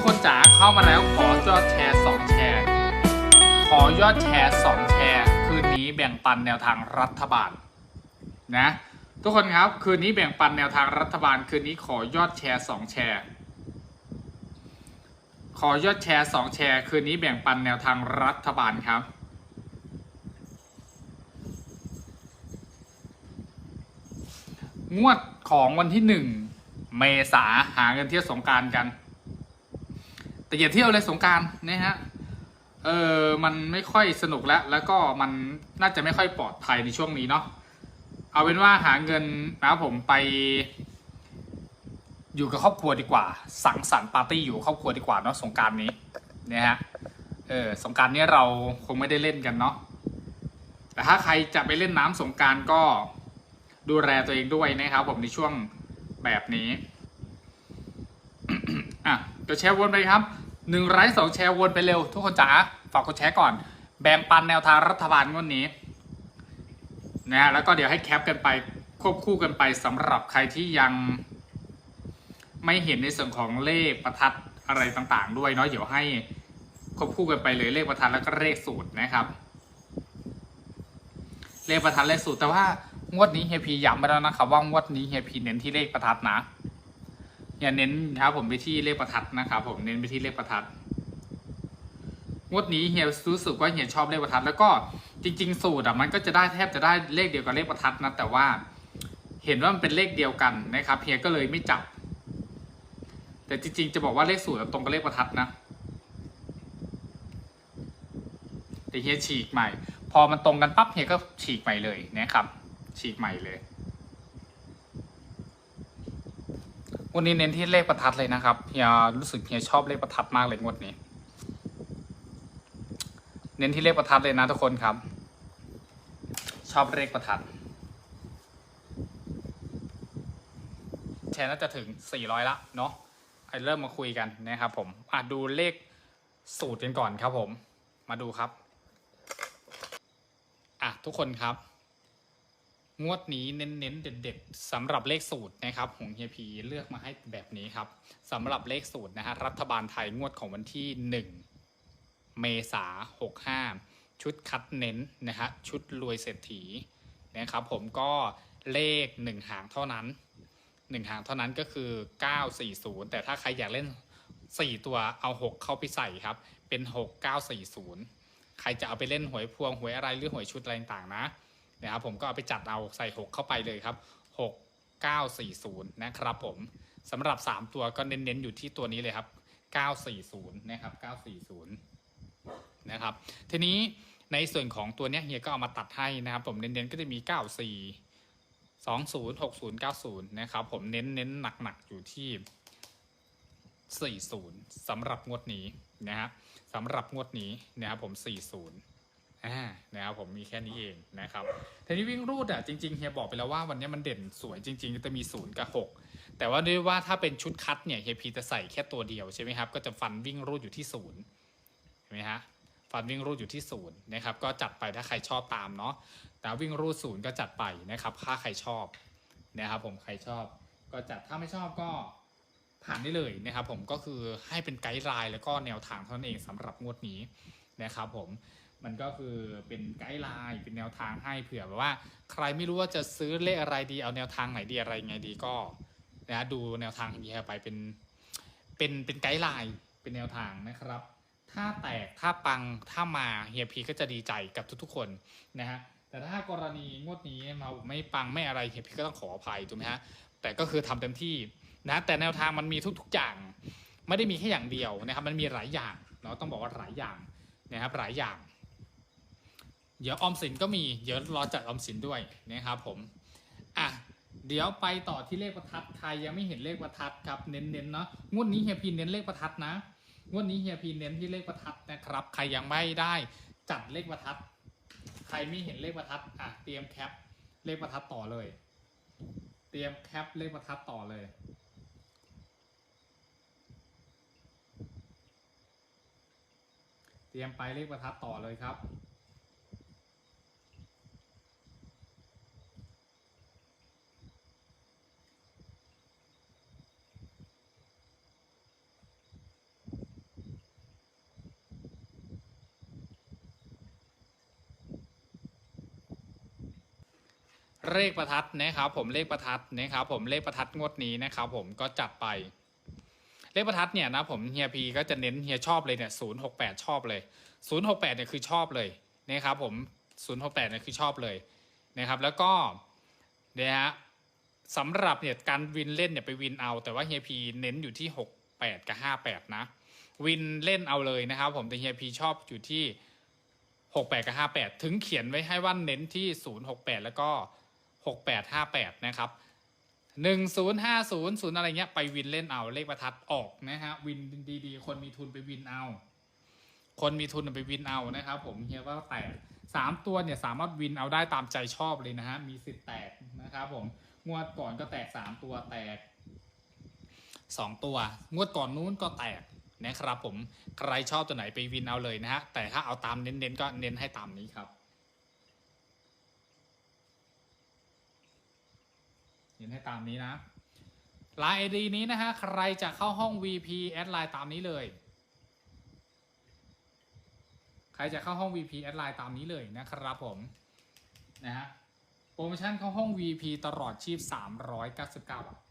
กคนจ๋าเข้ามาแล้วขอยอดแชร์ 2 แชร์ ขอยอดแชร์ 2 แชร์ คืนนี้แบ่งปันแนวทางรัฐบาลนะทุกคนครับคืนนี้แบ่งปันแนวทางรัฐบาล คืนนี้ขอยอดแชร์ 2 แชร์ ขอยอดแชร์ 2 แชร์ คืนนี้แบ่งปันแนวทางรัฐบาลครับงวดของวันที่หนึ่งเมษาหาเงินเที่ยวสงการกัน แต่อย่าเที่ยวเลยสงการนะฮะเออมันไม่ค่อยสนุกแล้ว แล้วก็มันน่าจะไม่ค่อยปลอดภัยในช่วงนี้เนาะเอาเป็นว่าหาเงินนะผมไป อยู่กับครอบครัวดีกว่า สังสรรค์ปาร์ตี้อยู่ครอบครัวดีกว่าเนาะสงการนี้นะฮะเออสงการนี้เราคงไม่ได้เล่นกันเนาะแต่ถ้าใครจะไปเล่นน้ำสงการก็ดูแลตัวเองด้วยนะครับ ผมในช่วงแบบนี้อะเดี๋ยวแชร์วนไปครับ หนึ่งไลค์สองแชร์วนไปเร็ว ทุกคนจ๋าฝากกดแชร์ก่อน แบ่งปันแนวทางรัฐบาลงวดนี้นะฮะแล้วก็เดี๋ยวให้แคปกันไปควบคู่กันไปสำหรับใครที่ยังไม่เห็นในส่วนของเลขประทัดอะไรต่างๆ ด้วยเนาะเดี๋ยวให้ควบคู่กันไปเลยเลขประทัดแล้วก็เลขสูตรนะครับ เลขประทัดเลขสูตรแต่ว่างวดนี้เฮียพีย้ำไปแล้วนะครับว่างวดนี้เฮียพีเน้นที่เลขประทัดนะ อย่าเน้นครับผมไปที่เลขประทัดนะครับผมเน้นไปที่เลขประทัดงวดนี้เฮียรู้สึกว่าเฮียชอบเลขประทัดแล้วก็จริง ๆ สูตรอะมันก็จะได้แทบจะได้เลขเดียวกับเลขประทัดนะแต่ว่า เห็นว่ามันเป็นเลขเดียวกันนะครับเฮียก็เลยไม่จับ แต่จริง ๆ จะบอกว่าเลขสูตรตรงกับเลขประทัดนะแต่เฮียฉีกใหม่ พอมันตรงกันปั๊บเฮียก็ฉีกใหม่เลยนะครับ ฉีกใหม่เลย วันนี้เน้นที่เลขประทัดเลยนะครับเฮียรู้สึกเฮียชอบเลขประทัดมากเลยงวดนี้ เน้นที่เลขประทัดเลยนะทุกคนครับ ชอบเลขประทัดแชร์น่าจะถึง 400 ละเนาะไอเริ่มมาคุยกันนะครับผมอะดูเลขสูตรกันก่อนครับผม มาดูครับ อะทุกคนครับ งวดนี้เน้นๆเด็ดๆสำหรับเลขสูตรนะครับของเฮียพีเลือกมาให้แบบนี้ครับสำหรับเลขสูตรนะฮะรัฐบาลไทยงวดของวันที่ 1 เมษาหกห้าชุดคัดเน้นนะฮะชุดรวยเศรษฐีนะครับผมก็เลข 1 หางเท่านั้น 1 หางเท่านั้นก็คือ 940 แต่ถ้าใครอยากเล่น 4 ตัวเอา 6 เข้าไปใส่ครับ เป็น 6940 ใครจะเอาไปเล่นหวยพวงหวยอะไรหรือหวยชุดอะไรต่างๆนะ นะครับผมก็เอาไปจัดเอาใส่ 6 เข้าไปเลยครับ 6940 นะครับผมสำหรับ 3 ตัวก็เน้นๆอยู่ที่ตัวนี้เลยครับ 940 นะครับ 940 นะครับ ทีนี้ในส่วนของตัวเนี้ยเฮียก็เอามาตัดให้นะครับ ผมเน้นๆก็จะมี 94 20 60 90 นะครับ ผมเน้นเน้นหนักๆอยู่ที่ 40สำหรับงวดนี้นะฮะสำหรับงวดนี้นะครับผม 40 อ่านะครับผมมีแค่นี้เองนะครับทีนี้วิ่งรูดอะจริงๆเฮียบอกไปแล้วว่าวันนี้มันเด่นสวยจริงๆจะมี0กับ6 แต่ว่าด้วยว่าถ้าเป็นชุดคัดเนี่ยเฮียพีจะใส่แค่ตัวเดียวใช่ไหมครับก็จะฟันวิ่งรูดอยู่ที่0เห็นไหมฮะฟันวิ่งรูดอยู่ที่ศูนย์นะครับก็จัดไปถ้าใครชอบตามเนาะแต่วิ่งรูดศูนย์ก็จัดไปนะครับถ้าใครชอบนะครับผมใครชอบก็จัดถ้าไม่ชอบก็ผ่านได้เลยนะครับผมก็คือให้เป็นไกด์ไลน์แล้วก็แนวทางเท่านั้นเองสำหรับงวดนี้นะครับผม มันก็คือเป็นไกด์ไลน์เป็นแนวทางให้เผื่อแบบว่าใครไม่รู้ว่าจะซื้อเลขอะไรดีเอาแนวทางไหนดีอะไรไงดีก็นะดูแนวทางเฮียไปเป็นเป็นเป็นไกด์ไลน์เป็นแนวทางนะครับ ถ้าแตกถ้าปังถ้ามาเฮียพีก็จะดีใจกับทุกๆคนนะฮะแต่ถ้ากรณีงวดนี้มาไม่ปังไม่อะไรเฮียพีก็ต้องขออภัยถูกไหมฮะแต่ก็คือทำเต็มที่นะแต่แนวทางมันมีทุกๆอย่าง ไม่ได้มีแค่อย่างเดียวนะครับมันมีหลายอย่างเนาะต้องบอกว่าหลายอย่างนะครับหลายอย่าง เดี๋ยวออมสินก็มี เดี๋ยวรอจัดออมสินด้วยนะครับผม อะ เดี๋ยวไปต่อที่เลขประทัดใครยังไม่เห็นเลขประทัดครับ เน้นๆเนาะ งวดนี้เฮียพีเน้นเลขประทัดนะ งวดนี้เฮียพีเน้นที่เลขประทัดนะครับ ใครยังไม่ได้จัดเลขประทัด ใครไม่เห็นเลขประทัด อะ เตรียมแคปเลขประทัดต่อเลย เตรียมแคปเลขประทัดต่อเลยเตรียมไปเลขประทัดต่อเลยครับ เลขประทัดนะครับผมเลขประทัดนะครับผมเลขประทัดงวดนี้นะครับผมก็จัดไป เลขประทัดเนี่ยนะผมเฮียพีก็จะเน้นเฮียชอบเลยเนี่ยศูนย์หกแปดชอบเลยศูนย์หกแปดเนี่ยคือชอบเลยนะครับผมศูนย์หกแปดเนี่ยคือชอบเลยนะครับ แล้วก็เนี่ยฮะสำหรับเนี่ยการวินเล่นเนี่ยไปวินเอา แต่ว่าเฮียพีเน้นอยู่ที่หกแปดกับห้าแปดนะ วินเล่นเอาเลยนะครับ ผมแต่เฮียพีชอบอยู่ที่หกแปดกับห้าแปดถึงเขียนไว้ให้ว่าเน้นที่ศูนย์หกแปดแล้วก็ หกแปดห้าแปดนะครับหนึ่งศูนย์ห้าศูนย์ศูนย์อะไรเงี้ยไปวินเล่นเอาเลขประทัดออกนะฮะวินดีๆ คนมีทุนไปวินเอา คนมีทุนไปวินเอานะครับ ผมเฮียว่าแตกสามตัวเนี่ยสามารถวินเอาได้ตามใจชอบเลยนะฮะมีสิทธิ์แตกนะครับผมงวดก่อนก็แตกสามตัวแตกสองตัว งวดก่อนนู้นก็แตกนะครับผมใครชอบตัวไหนไปวินเอาเลยนะฮะแต่ถ้าเอาตามเน้นๆก็เน้นให้ตามนี้ครับ เห็นให้ตามนี้นะไลน์ไอดีนี้นะฮะ ใครจะเข้าห้อง VP แอดไลน์ตามนี้เลย ใครจะเข้าห้อง VP แอดไลน์ตามนี้เลยนะครับผม นะฮะ โปรโมชั่นเข้าห้อง VP ตลอดชีพ 399 บาท